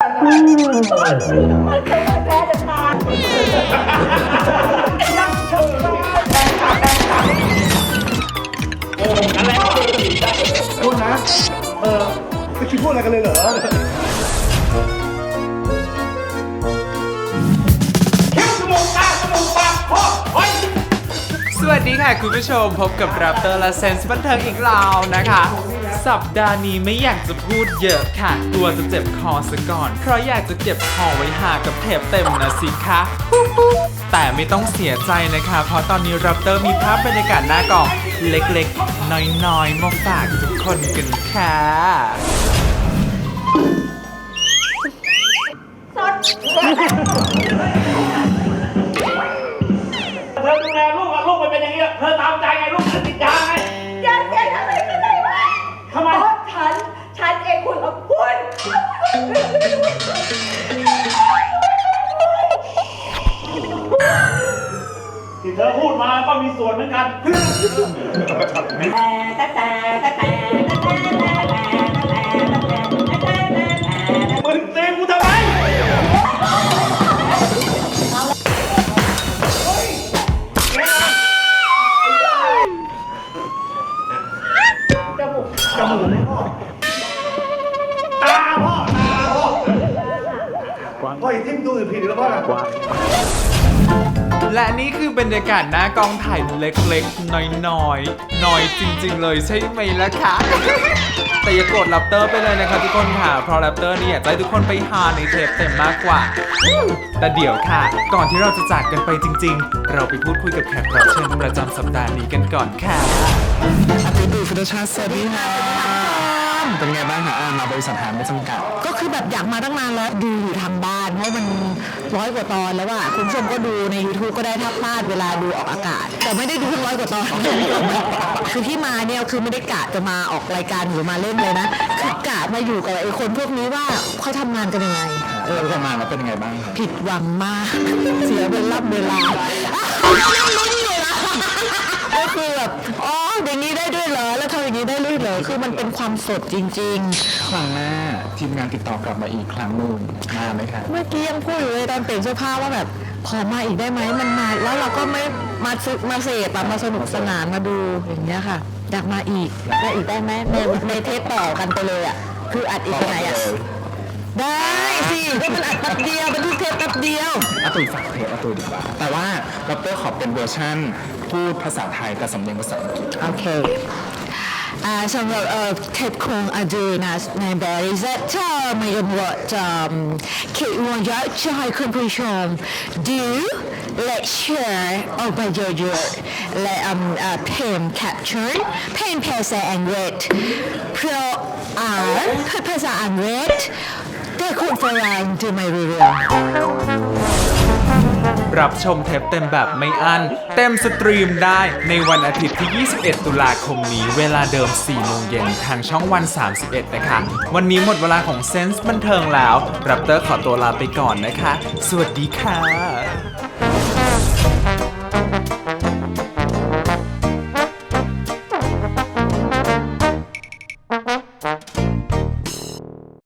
มันเคยแพ้เดินางนั่งชมแฟนคลับแฟนคลโอ้อะไรพูดนะ เออจะคิดพูดอะไรกันเลยเหรอ วัสดีค่ะคุณผู้ชมพบกับรับเตอร์และเซนส์บันเทิงอีกแล้วนะคะ สัปดาห์นี้ไม่อยากจะพูดเยอะค่ะกลัวจะเจ็บคอซะก่อน เพราะอยากจะเก็บคอไว้หากับเทปเต็มนะสิคะแต่ไม่ต้องเสียใจนะคะ เพราะตอนนี้รับเตอร์มีภาพบรรยากาศหน้ากล่องเล็กๆ น้อยๆมาฝากทุกคนกันค่ะเธ ที่เธอพูดมาก็มีส่วนเหมือนกัน มึงเต้นกูทำไม จมูกพ่อตาพ่อ ตาพ่อพ่ออย่าทิ้มดูอื่นผิดหรือพ่อนะ กวาง และนี่คือบรรยากาศหน้ากองถ่ายเล็กๆ น้อยๆ น้อยจริงๆเลยใช่ไหมล่ะคะ แต่อย่ากรธแรปเตอร์ไปเลยนะคะทุกคนค่ะ เพราะแรปเตอร์เนี่ยอยากจะให้ทุกคนไปหาในเทปเต็มมากกว่า แต่เดี๋ยวค่ะ ก่อนที่เราจะจากกันไปจริง ๆ เราไปพูดคุยกับแขกรับเชิญประจำสัปดาห์นี้กันก่อนค่ะดูฟุตชาสวัสดีค่ะ เป็นไงบ้างคะอ่ามาบริษัทหาไม่จำกัด ก็คือแบบอยากมาตั้งนานแล้วดูอยู่ทางบ้าน เพราะมันร้อยกว่าตอนแล้วอะคุณผู้ชมก็ดูใน YouTube ก็ได้ถ้าพลาดเวลาดูออกอากาศ แต่ไม่ได้ดูทั้งร้อยกว่าตอน คือที่มาเนี่ยคือไม่ได้กะจะมาออกรายการหรือมาเล่นเลยนะคือกะมาอยู่กับไอ้คนพวกนี้ว่าเขาทำงานกันยังไง เออทำงานแล้วเป็นยังไงบ้างครับผิดหวังมาก เสียเวลาเวลา คือมันเป็นความสดจริงๆครั้งหน้าทีมงานติดต่อกลับมาอีกครั้งหนึ่งมาไหมคะเมื่อกี้ยังพูดอยู่เลยตอนเปลี่ยนเสื้อผ้าว่าแบบขอมาอีกได้ไหมมันมาแล้วเราก็ไม่มาซึมาเสพอะมาสนุกสนานมาดูอย่างเงี้ยค่ะอยากมาอีกได้อีกได้ไหมในในเทปต่อกันไปเลยอะคืออัดอีกไหนอะได้สิก็มันอัดแป๊บเดียวเป็นทุกเทปแป๊บเดียว อาตุยฝากเทปอาตุยดีกว่า แต่ว่าดรขอเป็นเวอร์ชั่นพูดภาษาไทยแต่สำเนียงภาษาอังกฤษโอเคอ่า สำหรับเอ่อเทปโครงอดูนะในบริษัทถ้าไม่ยอมว่าจะคิดว่าอยากจะให้คุณผู้ชมดูและแชร์ออกไปเยอะๆและอืมอ่าเพมแคปชั่นเพมภาษาอังกฤษเพราะอ่านภาษาอังกฤษ เต้คนฝรั่งจะไม่รู้เรื่องรับชมเทปเต็มแบบไม่อั้น เต็มสตรีมได้ในวันอาทิตย์ที่ 21 ตุลาคมนี้ เวลาเดิม 4 โมงเย็นทางช่องวัน 31 นะคะ วันนี้หมดเวลาของเซนส์บันเทิงแล้ว รับเตอร์ขอตัวลาไปก่อนนะคะ สวัสดีค่ะ